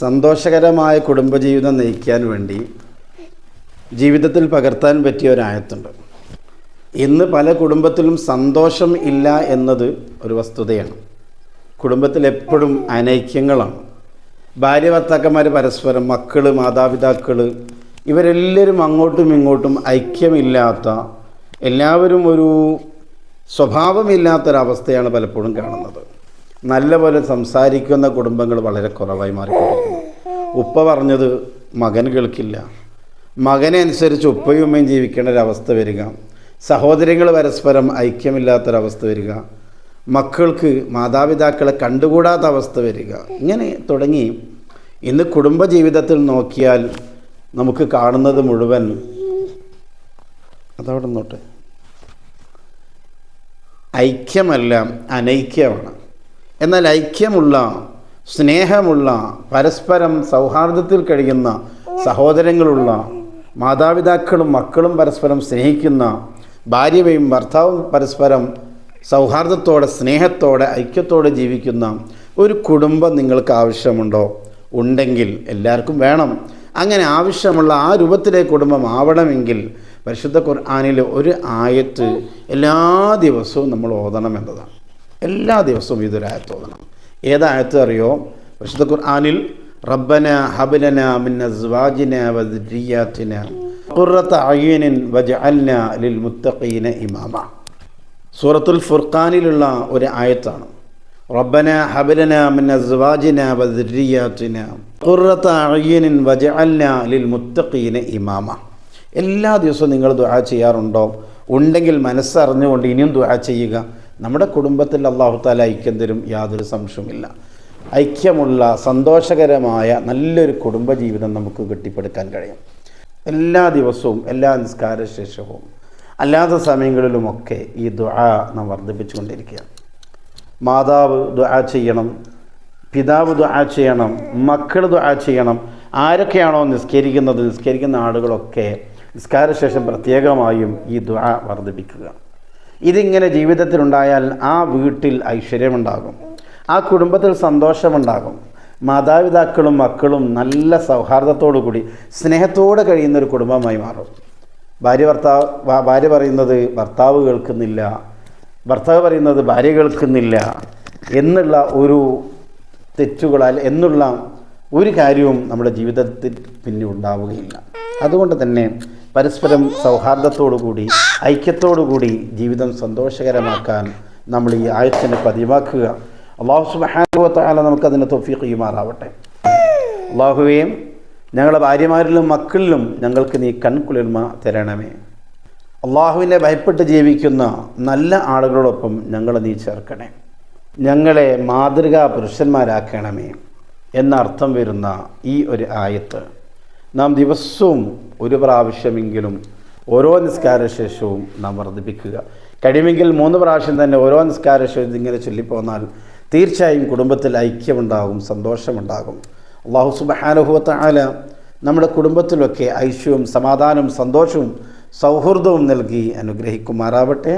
സന്തോഷകരമായ കുടുംബജീവിതം നയിക്കാൻ വേണ്ടി ജീവിതത്തിൽ പകർത്താൻ പറ്റിയ ഒരായത്തുണ്ട് ഇന്ന് പല കുടുംബത്തിലും സന്തോഷം ഇല്ല എന്നത് ഒരു വസ്തുതയാണ്. കുടുംബത്തിൽ എപ്പോഴും അനൈക്യങ്ങളാണ്. ഭാര്യ ഭർത്താക്കന്മാർ പരസ്പരം മക്കൾ മാതാപിതാക്കൾ ഇവരെല്ലാവരും അങ്ങോട്ടും ഇങ്ങോട്ടും ഐക്യമില്ലാത്ത എല്ലാവരും ഒരു സ്വഭാവമില്ലാത്തൊരവസ്ഥയാണ് പലപ്പോഴും കാണുന്നത്. നല്ലപോലെ സംസാരിക്കുന്ന കുടുംബങ്ങൾ വളരെ കുറവായി മാറിക്കൊണ്ടിരിക്കുന്നു. ഉപ്പ പറഞ്ഞത് മകൻ കേൾക്കില്ല. മകനെ അനുസരിച്ച് ഉപ്പയും ഉമ്മയും ജീവിക്കേണ്ട ഒരവസ്ഥ വരിക. സഹോദരങ്ങൾ പരസ്പരം ഐക്യമില്ലാത്തൊരവസ്ഥ വരിക. മക്കൾക്ക് മാതാപിതാക്കളെ കണ്ടുകൂടാത്ത അവസ്ഥ വരിക. ഇങ്ങനെ തുടങ്ങി. ഇന്ന് കുടുംബജീവിതത്തിൽ നോക്കിയാൽ നമുക്ക് കാണുന്നത് മുഴുവൻ അതവിടെ നോട്ടെ ഐക്യമല്ല അനൈക്യമാണ്. എന്നാൽ ഐക്യമുള്ള സ്നേഹമുള്ള പരസ്പരം സൗഹാർദ്ദത്തിൽ കഴിയുന്ന സഹോദരങ്ങളുള്ള മാതാപിതാക്കളും മക്കളും പരസ്പരം സ്നേഹിക്കുന്ന ഭാര്യയും ഭർത്താവും പരസ്പരം സൗഹാർദ്ദത്തോടെ സ്നേഹത്തോടെ ഐക്യത്തോടെ ജീവിക്കുന്ന ഒരു കുടുംബം നിങ്ങൾക്ക് ആവശ്യമുണ്ടോ? ഉണ്ടെങ്കിൽ എല്ലാവർക്കും വേണം. അങ്ങനെ ആവശ്യമുള്ള ആ രൂപത്തിലെ കുടുംബം ആവണമെങ്കിൽ പരിശുദ്ധ ഖുർആാനിൽ ഒരു ആയത്ത് എല്ലാ ദിവസവും നമ്മൾ ഓതണം എന്നതാണ്. എല്ലാ ദിവസവും ഇതൊരായത്ത് ഓതണം. ഏതായത്ത് അറിയോ? വിശുദ്ധ ഖുർആാനിൽ റബ്ബന ഹബലന മിന്ന സ്വാജിന വദ്രിയാത്തിന ഖുറത്ത അയ്യനിൻ വജഅൽന ലിൽ മുത്തഖീന ഇമാമ. സൂറത്തുൽ ഫുർഖാനിലുള്ള ഒരു ആയത്താണ്. റബ്ബന ഹബലന മിന്ന സ്വാജിന വദ്രിയാത്തിന ഖുറത്ത അയ്യനിൻ വജഅൽന ലിൽ മുത്തഖീന ഇമാമ. എല്ലാ ദിവസവും നിങ്ങൾ ദുആ ചെയ്യാറുണ്ടോ? ഉണ്ടെങ്കിൽ മനസ്സറിഞ്ഞുകൊണ്ട് ഇനിയും ദുആ ചെയ്യുക. നമ്മുടെ കുടുംബത്തിൽ അള്ളാഹു താല ഐക്യം തരും യാതൊരു സംശയവുമില്ല. ഐക്യമുള്ള സന്തോഷകരമായ നല്ലൊരു കുടുംബജീവിതം നമുക്ക് കെട്ടിപ്പടുക്കാൻ കഴിയും. എല്ലാ ദിവസവും എല്ലാ നിസ്കാര ശേഷവും അല്ലാത്ത സമയങ്ങളിലുമൊക്കെ ഈ ദുആ നാം വർദ്ധിപ്പിച്ചുകൊണ്ടിരിക്കുക മാതാവ് ദുആ ചെയ്യണം പിതാവ് ദുആ ചെയ്യണം മക്കൾ ദുആ ചെയ്യണം ആരൊക്കെയാണോ നിസ്കരിക്കുന്നത് നിസ്കരിക്കുന്ന ആളുകളൊക്കെ നിസ്കാരശേഷം പ്രത്യേകമായും ഈ ദുആ വർദ്ധിപ്പിക്കുക. ഇതിങ്ങനെ ജീവിതത്തിലുണ്ടായാൽ ആ വീട്ടിൽ ഐശ്വര്യമുണ്ടാകും. ആ കുടുംബത്തിൽ സന്തോഷമുണ്ടാകും. മാതാപിതാക്കളും മക്കളും നല്ല സൗഹാർദ്ദത്തോടു കൂടി സ്നേഹത്തോടെ കഴിയുന്ന ഒരു കുടുംബമായി മാറും. ഭാര്യ ഭർത്താവ് ഭാര്യ പറയുന്നത് ഭർത്താവ് കേൾക്കുന്നില്ല ഭർത്താവ് പറയുന്നത് ഭാര്യ കേൾക്കുന്നില്ല എന്നുള്ള ഒരു തെറ്റുകളാൽ എന്നുള്ള ഒരു കാര്യവും നമ്മുടെ ജീവിതത്തിൽ പിന്നെ ഉണ്ടാവുകയില്ല. അതുകൊണ്ട് തന്നെ പരസ്പരം സൗഹാർദ്ദത്തോടുകൂടി ഐക്യത്തോടുകൂടി ഐക്യത്തോടു കൂടി ജീവിതം സന്തോഷകരമാക്കാൻ നമ്മൾ ഈ ആയത്തിനെ പതിവാക്കുക. അള്ളാഹു സുബാനുവത്താല നമുക്കതിനെ തൊഫീഖ് ചെയ്യുമാറാവട്ടെ. അള്ളാഹുവേയും ഞങ്ങളുടെ ഭാര്യമാരിലും മക്കളിലും ഞങ്ങൾക്ക് നീ കൺകുളിർമ തരണമേ. അള്ളാഹുവിനെ ഭയപ്പെട്ട് ജീവിക്കുന്ന നല്ല ആളുകളോടൊപ്പം ഞങ്ങളെ നീ ചേർക്കണേ. ഞങ്ങളെ മാതൃകാ പുരുഷന്മാരാക്കണമേ. എന്നർത്ഥം വരുന്ന ഈ ഒരു ആയത്ത്. നാം ദിവസവും ഒരു പ്രാവശ്യമെങ്കിലും ഓരോ നിസ്കാര ശേഷവും നാം വർദ്ധിപ്പിക്കുക. കഴിയുമെങ്കിൽ മൂന്ന് പ്രാവശ്യം തന്നെ ഓരോ നിസ്കാര ശേഷം ഇങ്ങനെ ചൊല്ലിപ്പോന്നാൽ തീർച്ചയായും കുടുംബത്തിൽ ഐക്യമുണ്ടാകും സന്തോഷമുണ്ടാകും. അള്ളാഹു സുബഹാനുഭവത്ത ആല നമ്മുടെ കുടുംബത്തിലൊക്കെ ഐശ്വര്യവും സമാധാനവും സന്തോഷവും സൗഹൃദവും നൽകി അനുഗ്രഹിക്കുമാറാവട്ടെ.